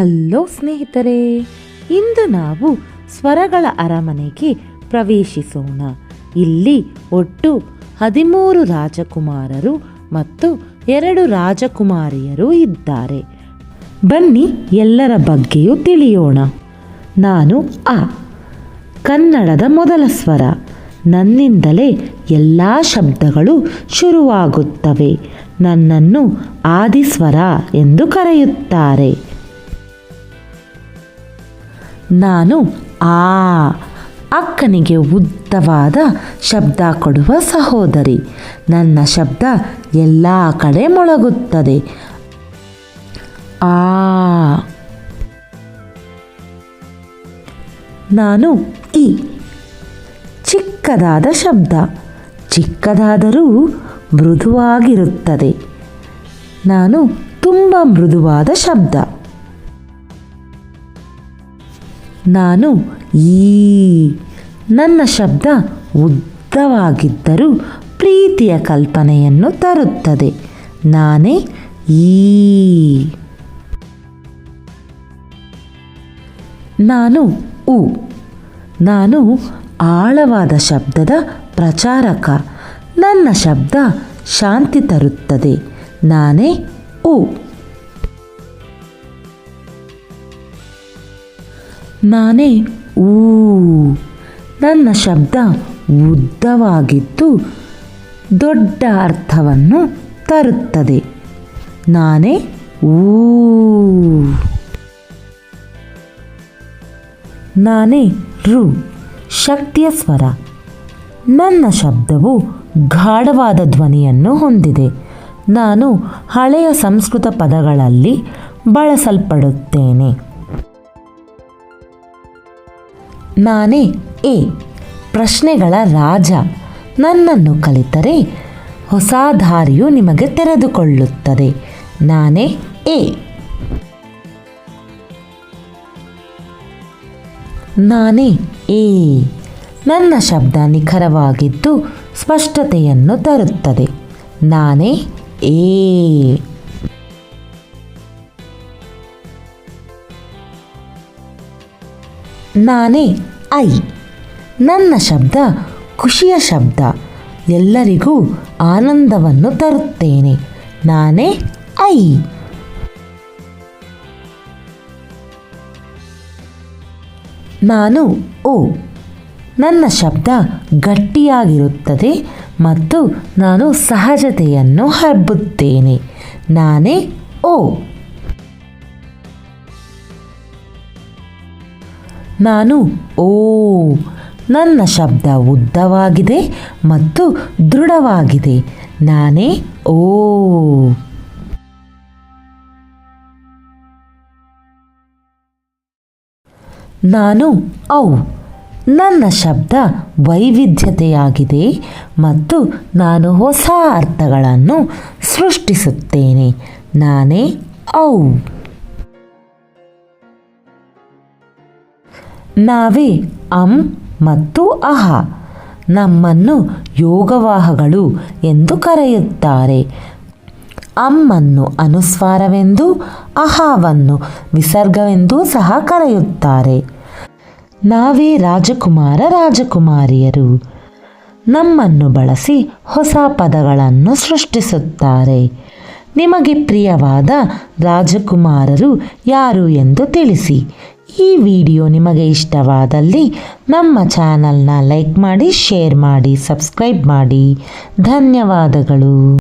Hello ಸ್ನೇಹಿತರೆ, ಇಂದು ನಾವು ಸ್ವರಗಳ ಅರಮನೆಗೆ ಪ್ರವೇಶಿಸೋಣ. ಇಲ್ಲಿ ಒಟ್ಟು ಹದಿಮೂರು ರಾಜಕುಮಾರರು ಮತ್ತು ಎರಡು ರಾಜಕುಮಾರಿಯರು ಇದ್ದಾರೆ. ಬನ್ನಿ ಎಲ್ಲರ ಬಗ್ಗೆಯೂ ತಿಳಿಯೋಣ. ನಾನು ಅ ಕನ್ನಡದ ಮೊದಲ ಸ್ವರ. ನನ್ನಿಂದಲೇ ಎಲ್ಲ ಶಬ್ದಗಳು ಶುರುವಾಗುತ್ತವೆ. ನನ್ನನ್ನು ಆದಿಸ್ವರ ಎಂದು ಕರೆಯುತ್ತಾರೆ. ನಾನು ಆ ಅಕ್ಕನಿಗೆ ಉದ್ದವಾದ ಶಬ್ದ ಕೊಡುವ ಸಹೋದರಿ. ನನ್ನ ಶಬ್ದ ಎಲ್ಲ ಕಡೆ ಮೊಳಗುತ್ತದೆ. ಆ ನಾನು ಇ ಚಿಕ್ಕದಾದ ಶಬ್ದ ಚಿಕ್ಕದಾದರೂ ಮೃದುವಾಗಿರುತ್ತದೆ. ನಾನು ತುಂಬ ಮೃದುವಾದ ಶಬ್ದ. ನಾನು ಈ ನನ್ನ ಶಬ್ದ ಉದ್ದವಾಗಿದ್ದರೂ ಪ್ರೀತಿಯ ಕಲ್ಪನೆಯನ್ನು ತರುತ್ತದೆ. ನಾನೇ ಈ. ನಾನು ಉ. ನಾನು ಆಳವಾದ ಶಬ್ದದ ಪ್ರಚಾರಕ. ನನ್ನ ಶಬ್ದ ಶಾಂತಿ ತರುತ್ತದೆ. ನಾನೇ ಉ. ನಾನೇ ಊ. ನನ್ನ ಶಬ್ದ ಉದ್ದವಾಗಿದ್ದು ದೊಡ್ಡ ಅರ್ಥವನ್ನು ತರುತ್ತದೆ. ನಾನೇ ಊ. ನಾನೇ ರು ಶಕ್ತಿಯ ಸ್ವರ. ನನ್ನ ಶಬ್ದವು ಗಾಢವಾದ ಧ್ವನಿಯನ್ನು ಹೊಂದಿದೆ. ನಾನು ಹಳೆಯ ಸಂಸ್ಕೃತ ಪದಗಳಲ್ಲಿ ಬಳಸಲ್ಪಡುತ್ತೇನೆ. ನಾನೇ ಎ. ಪ್ರಶ್ನೆಗಳ ರಾಜ. ನನ್ನನ್ನು ಕಲಿತರೆ ಹೊಸ ದಾರಿಯು ನಿಮಗೆ ತೆರೆದುಕೊಳ್ಳುತ್ತದೆ. ನಾನೇ ಎ. ನಾನೇ ಎ. ನನ್ನ ಶಬ್ದ ನಿಖರವಾಗಿದ್ದು ಸ್ಪಷ್ಟತೆಯನ್ನು ತರುತ್ತದೆ. ನಾನೇ ಎ. ನಾನೇ ಐ. ನನ್ನ ಶಬ್ದ ಖುಷಿಯ ಶಬ್ದ. ಎಲ್ಲರಿಗೂ ಆನಂದವನ್ನು ತರುತ್ತೇನೆ. ನಾನೇ ಐ. ನಾನು ಓ. ನನ್ನ ಶಬ್ದ ಗಟ್ಟಿಯಾಗಿರುತ್ತದೆ ಮತ್ತು ನಾನು ಸಹಜತೆಯನ್ನು ಹಬ್ಬುತ್ತೇನೆ ನಾನೇ ಓ. ನಾನು ಓ. ನನ್ನ ಶಬ್ದ ಉದ್ದವಾಗಿದೆ ಮತ್ತು ದೃಢವಾಗಿದೆ. ನಾನೇ ಓ. ನಾನು ಔ. ನನ್ನ ಶಬ್ದ ವೈವಿಧ್ಯತೆಯಾಗಿದೆ ಮತ್ತು ನಾನು ಹೊಸ ಅರ್ಥಗಳನ್ನು ಸೃಷ್ಟಿಸುತ್ತೇನೆ. ನಾನೇ ಔ. ನಾವೇ ಅಂ ಮತ್ತು ಅಹ. ನಮ್ಮನ್ನು ಯೋಗವಾಹಗಳು ಎಂದು ಕರೆಯುತ್ತಾರೆ. ಅಮ್ಮನ್ನು ಅನುಸ್ವಾರವೆಂದು, ಅಹವನ್ನು ವಿಸರ್ಗವೆಂದೂ ಸಹ ಕರೆಯುತ್ತಾರೆ. ನಾವೇ ರಾಜಕುಮಾರ ರಾಜಕುಮಾರಿಯರು. ನಮ್ಮನ್ನು ಬಳಸಿ ಹೊಸ ಪದಗಳನ್ನು ಸೃಷ್ಟಿಸುತ್ತಾರೆ. ನಿಮಗೆ ಪ್ರಿಯವಾದ ರಾಜಕುಮಾರರು ಯಾರು ಎಂದು ತಿಳಿಸಿ. ಈ ವಿಡಿಯೋ ನಿಮಗೆ ಇಷ್ಟವಾದಲ್ಲಿ ನಮ್ಮ ಚಾನಲ್ನ ಲೈಕ್ ಮಾಡಿ ಶೇರ್ ಮಾಡಿ ಸಬ್ಸ್ಕ್ರೈಬ್ ಮಾಡಿ. ಧನ್ಯವಾದಗಳು.